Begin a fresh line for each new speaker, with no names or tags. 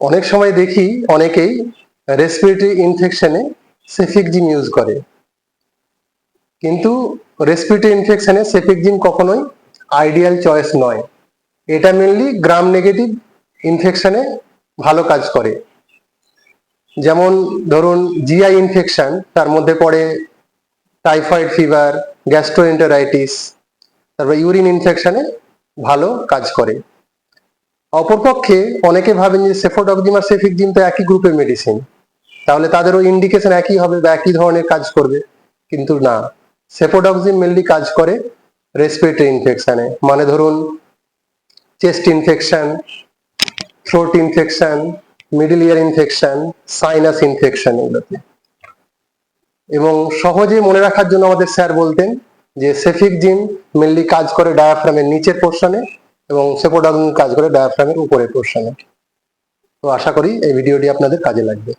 অনেক সময় দেখি অনেকেই রেসপিরেটরি ইনফেকশনে সেফিকজিম ইউজ করে। কিন্তু রেসপিরেটরি ইনফেকশনে সেফিকজিম কখনোই আইডিয়াল চয়েস নয়। এটা মেনলি গ্রাম নেগেটিভ ইনফেকশনে ভালো কাজ করে। যেমন ধরুন জিআই ইনফেকশন তার মধ্যে পড়ে টাইফয়েড ফিভার গ্যাস্ট্রোএন্টারাইটিস তারপর ইউরিন ইনফেকশনে ভালো কাজ করে। অপরপক্ষে অনেকে ভাবেন যে সেফোডক্সিম আর সেফিকজিম তো একই গ্রুপের মেডিসিন তাহলে তাদেরও ইন্ডিকেশন একই হবে বা একই ধরনের কাজ করবে। কিন্তু না সেফোডক্সিম মেনলি কাজ করে রেসপিরেটরি ইনফেকশনে মানে ধরুন chest infection throat infection middle ear infection sinus infection এগুলোতে। এবং সহজে মনে রাখার জন্য আমাদের স্যার বলতেন যে সেফিক জিন মেনলি কাজ করে ডায়াফ্রামের নিচের পোর্শনে এবং সেপোডাম কাজ করে ডায়াফ্রামের উপরে পোর্শনে তো আশা করি এই ভিডিওটি আপনাদের কাজে লাগবে।